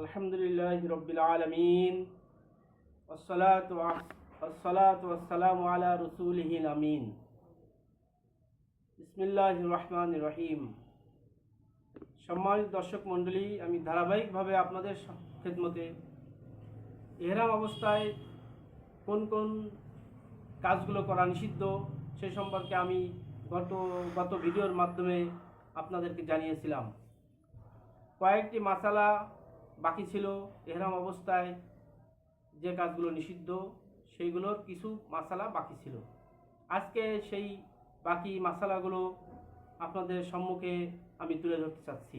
আলহামদুলিল্লাহ রবিল আলমিন। আমিন। বিসমিল্লাহ রহমান রহিম। সম্মানিত দর্শক মণ্ডলী, আমি ধারাবাহিকভাবে আপনাদের খেদমতে এহরাম অবস্থায় কোন কোন কাজগুলো করা নিষিদ্ধ সে সম্পর্কে আমি গত গত ভিডিওর মাধ্যমে আপনাদেরকে জানিয়েছিলাম। কয়েকটি মাসালা বাকি ছিল এহরাম অবস্থায় যে কাজগুলো নিষিদ্ধ, সেইগুলোর কিছু মাসালা বাকি ছিল। আজকে সেই বাকি মাসালাগুলো আপনাদের সম্মুখে আমি তুলে ধরতে চাচ্ছি।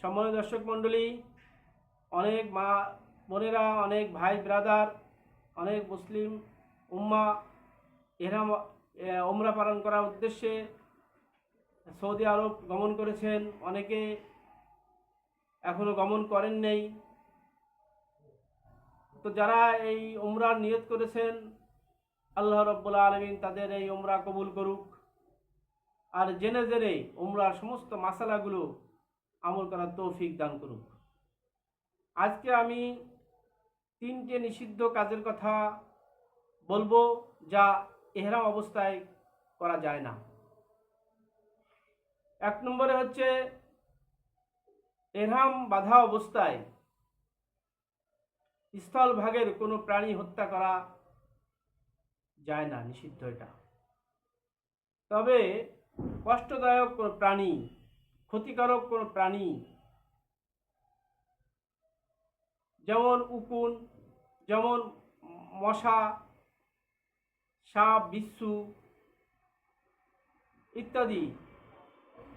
সম্মানিত দর্শক মণ্ডলী, অনেক মা বোনেরা, অনেক ভাই ব্রাদার, অনেক মুসলিম উম্মা এহরাম ওমরা পালন করার উদ্দেশ্যে সৌদি আরব গমন করেছেন। অনেকে এখনও গমন করেন নেই। তো যারা এই উমরা নিয়ত করেছেন, আল্লাহ রব্বুল আলমিন তাদের এই উমরা কবুল করুক। আর জেনে জেনে উমরার সমস্ত মাসালাগুলো আমল করার তৌফিক দান করুক। আজকে আমি তিনটে নিষিদ্ধ কাজের কথা বলব যা এহরাম অবস্থায় করা যায় না। এক নম্বরে হচ্ছে এরহাম বাধা অবস্থায় স্থলভাগের কোনো প্রাণী হত্যা করা যায় না, নিষিদ্ধ এটা। তবে কষ্টদায়ক কোনো প্রাণী, ক্ষতিকারক কোনো প্রাণী, যেমন উকুন, যেমন মশা, সাপ, বিচ্ছু ইত্যাদি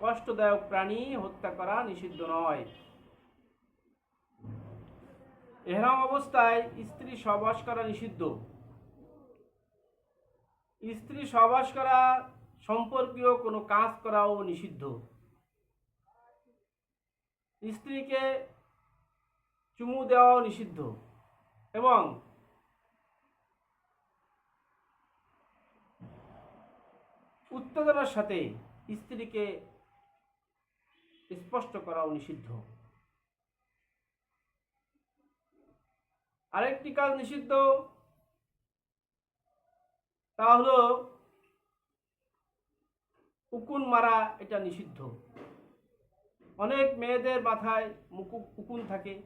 কষ্টদায়ক প্রাণী হত্যা করা নিষিদ্ধ নয়। এহরাম অবস্থায় স্ত্রী সবাস করা নিষিদ্ধ। স্ত্রী সবাস করা সম্পর্কীয় কোনো কাজ করাও নিষিদ্ধ। স্ত্রীকে চুমু দেওয়াও নিষিদ্ধ এবং উত্তেজনার সাথে স্ত্রীকে স্পষ্ট করাও নিষিদ্ধ। আরেকটি কাজ নিষিদ্ধ, তা হলো উকুন মারা এটা নিষিদ্ধ। অনেক মেয়েদের মাথায় মুকু, উকুন থাকে,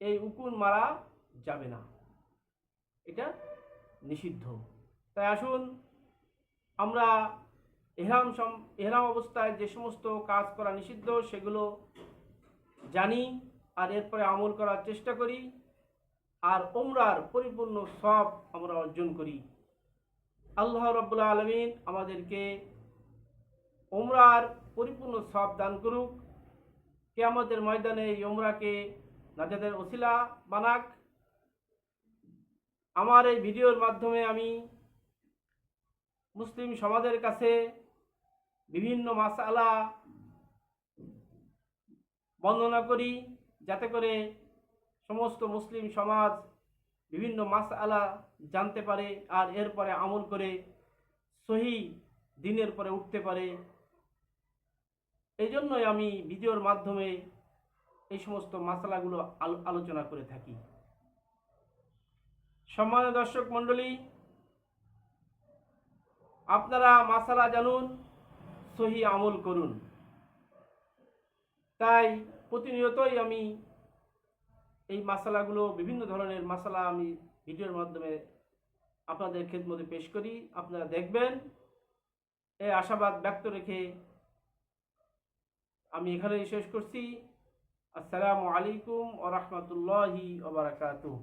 এই উকুন মারা যাবে না। এটা নিষিদ্ধ। তাই আসুন আমরা এহরাম সম, এহরাম অবস্থায় যে সমস্ত কাজ করা নিষিদ্ধ, সেগুলো জানি আর এরপরে আমল করার চেষ্টা করি আর ওমরার পরিপূর্ণ সব আমরা অর্জন করি। আল্লাহ রব্বুল্লা আলমিন আমাদেরকে ওমরার পরিপূর্ণ সব দান করুক। কে আমাদের ময়দানে এই ওমরাকে নাজাদের ওসিলা বানাক। আমার এই ভিডিওর মাধ্যমে আমি মুসলিম সমাজের কাছে বিভিন্ন মাসালা বর্ণনা করি যাতে করে সমস্ত মুসলিম সমাজ বিভিন্ন মাসালা জানতে পারে আর এরপরে আমল করে সহি দিনের পরে উঠতে পারে। এই জন্যই আমি ভিডিওর মাধ্যমে এই সমস্ত মাসালাগুলো আলো- আলোচনা করে থাকি। সম্মানিত দর্শক মণ্ডলী, আপনারা মাসালা জানুন সহি আমল করুন। তাই প্রতিনিয়তই আমি এই মাসালাগুলো, বিভিন্ন ধরনের মাসালা আমি ভিডিওর মাধ্যমে আপনাদের খেদমতে পেশ করি। আপনারা দেখবেন এই আশাবাদ ব্যক্ত রেখে আমি এখানেই শেষ করছি। আসসালামু আলাইকুম ও রহমতুল্লাহি ওবরাকাতুহ